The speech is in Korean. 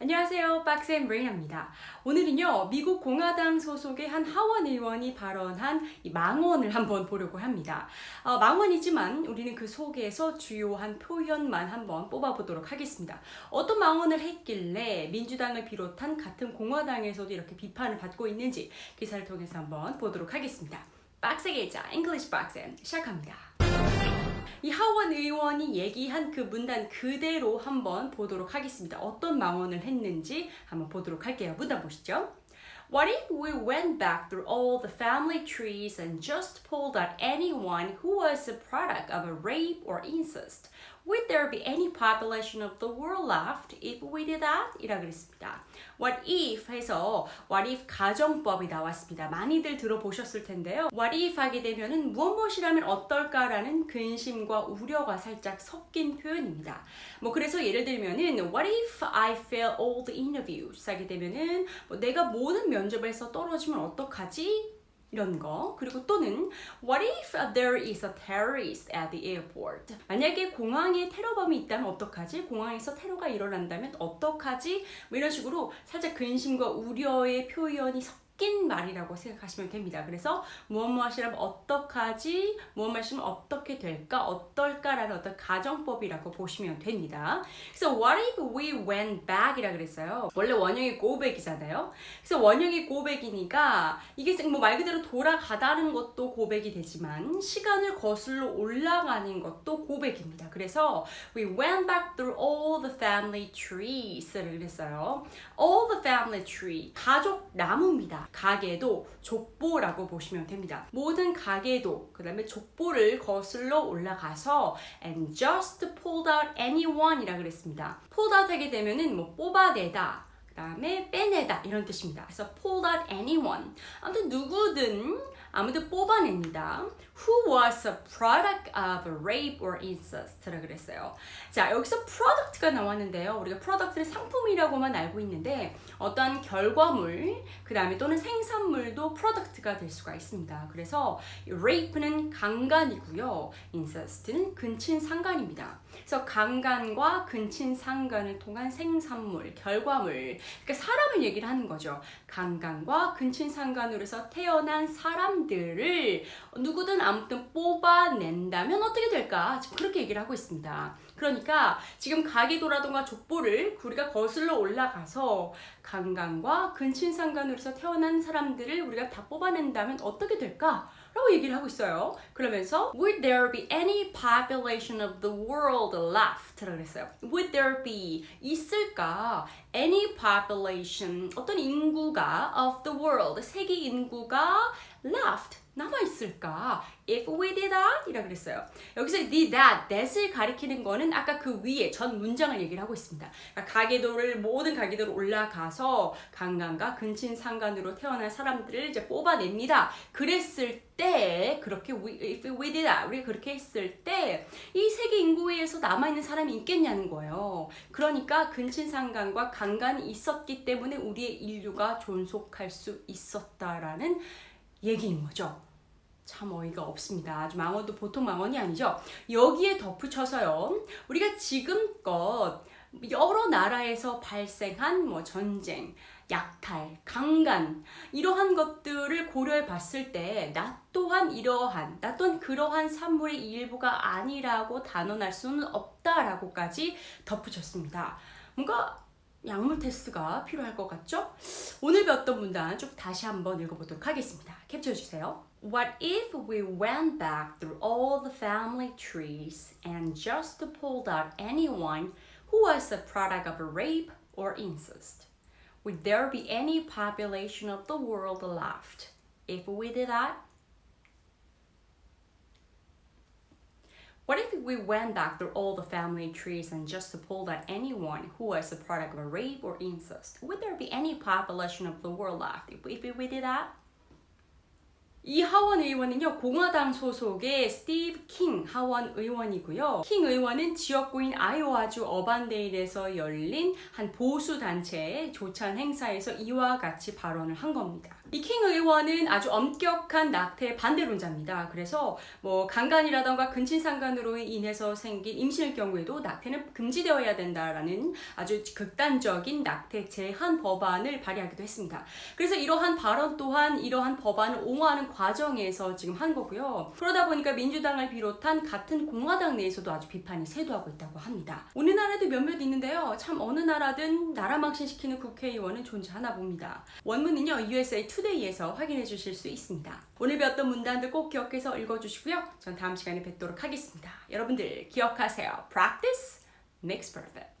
안녕하세요. 박쌤 레이나입니다. 오늘은요, 미국 공화당 소속의 한 하원 의원이 발언한 이 망언을 한번 보려고 합니다. 어, 망언이지만 우리는 그 속에서 주요한 표현만 한번 뽑아보도록 하겠습니다. 어떤 망언을 했길래 민주당을 비롯한 같은 공화당에서도 이렇게 비판을 받고 있는지 기사를 통해서 한번 보도록 하겠습니다. 박스의 일자, English 박쌤 시작합니다. 이 하원 의원이 얘기한 그 문단 그대로 한번 보도록 하겠습니다. 어떤 망언을 했는지 한번 보도록 할게요. 문단 보시죠. What if we went back through all the family trees and just pulled out anyone who was a product of a rape or incest? Would there be any population of the world left if we did that? 이라 그랬습니다. What if 해서 what if 가정법이 나왔습니다. 많이들 들어보셨을 텐데요. What if 하게 되면은 무엇 무엇이라면 어떨까라는 근심과 우려가 살짝 섞인 표현입니다. 뭐 그래서 예를 들면은 What if I fail all the interviews 하게 되면은 뭐 내가 모든 면접에서 떨어지면 어떡하지? 이런 거 그리고 또는 What if there is a terrorist at the airport? 만약에 공항에 테러범이 있다면 어떡하지? 공항에서 테러가 일어난다면 어떡하지? 뭐 이런 식으로 살짝 근심과 우려의 표현이 섞 인 말이라고 생각하시면 됩니다. 그래서 무엇 무엇이라면 어떡하지? 무엇 무엇이면 어떻게 될까? 어떨까라는 어떤 가정법이라고 보시면 됩니다. 그래서 What if we went back? 이라 그랬어요. 원래 원형이 go back이잖아요. 그래서 원형이 go back이니까 이게 뭐 말 그대로 돌아가다는 것도 고백이 되지만 시간을 거슬러 올라가는 것도 고백입니다. 그래서 we went back through all family trees를 그랬어요. all the family tree 가족 나무입니다. 가계도 족보라고 보시면 됩니다. 모든 가계도 그 다음에 족보를 거슬러 올라가서 and just pulled out anyone이라 그랬습니다. pulled out 하게 되면은 뭐 뽑아내다 그 다음에 빼내다 이런 뜻입니다. 그래서 pulled out anyone. 아무튼 누구든 아무튼 뽑아냅니다. Who was a product of rape or incest라 그랬어요. 자 여기서 product가 나왔는데요. 우리가 product를 상품이라고만 알고 있는데 어떤 결과물 그 다음에 또는 생산물도 product가 될 수가 있습니다. 그래서 rape는 강간이고요. incest는 근친상간입니다. 그래서 강간과 근친상간을 통한 생산물, 결과물 그러니까 사람을 얘기를 하는 거죠. 강간과 근친상간으로 해서 태어난 사람들을 누구든 아무튼 뽑아낸다면 어떻게 될까? 지금 그렇게 얘기를 하고 있습니다. 그러니까 지금 가계도라던가 족보를 우리가 거슬러 올라가서 강간과 근친상간으로 해서 태어난 사람들을 우리가 다 뽑아낸다면 어떻게 될까? 라고 얘기를 하고 있어요. 그러면서 Would there be any population of the world left? 라고 그랬어요. Would there be 있을까? Any population 어떤 인구가 of the world 세계 인구가 left 있을까? If we did that 이라 그랬어요. 여기서 did that, that을 가리키는 거는 아까 그 위에 전 문장을 얘기를 하고 있습니다. 그러니까 가계도를 모든 가계도를 올라가서 강간과 근친상간으로 태어난 사람들을 이제 뽑아냅니다. 그랬을 때 그렇게 we, if we did that 우리가 그렇게 했을 때 이 세계 인구에서 남아 있는 사람이 있겠냐는 거예요. 그러니까 근친상간과 강간이 있었기 때문에 우리의 인류가 존속할 수 있었다라는 얘기인 거죠. 참 어이가 없습니다. 아주 망언도 보통 망언이 아니죠. 여기에 덧붙여서요. 우리가 지금껏 여러 나라에서 발생한 뭐 전쟁, 약탈, 강간 이러한 것들을 고려해 봤을 때 나 또한 이러한, 나 또한 그러한 산물의 일부가 아니라고 단언할 수는 없다라고까지 덧붙였습니다. 뭔가 약물 테스트가 필요할 것 같죠? 오늘 배웠던 문단 쭉 다시 한번 읽어보도록 하겠습니다. 캡처해 주세요. What if we went back through all the family trees and just pulled out anyone who was a product of a rape or incest? Would there be any population of the world left if we did that? What if we went back through all the family trees and just pulled out anyone who was a product of a rape or incest? Would there be any population of the world left if we did that? 이 하원 의원은요 공화당 소속의 스티브 킹 하원 의원이고요. 킹 의원은 지역구인 아이오와주 어반데일에서 열린 한 보수 단체의 조찬 행사에서 이와 같이 발언을 한 겁니다. 이 킹 의원은 아주 엄격한 낙태 반대론자입니다. 그래서 뭐 강간이라던가 근친상간으로 인해서 생긴 임신의 경우에도 낙태는 금지되어야 된다라는 아주 극단적인 낙태 제한 법안을 발의하기도 했습니다. 그래서 이러한 발언 또한 이러한 법안을 옹호하는 과정에서 지금 한 거고요. 그러다 보니까 민주당을 비롯한 같은 공화당 내에서도 아주 비판이 쇄도하고 있다고 합니다. 우리나라도 몇몇 있는데요. 참 어느 나라든 나라 망신시키는 국회의원은 존재하나 봅니다. 원문은요 USA Today에서 확인해 주실 수 있습니다. 오늘 배웠던 문단들 꼭 기억해서 읽어주시고요. 전 다음 시간에 뵙도록 하겠습니다. 여러분들 기억하세요. Practice makes perfect.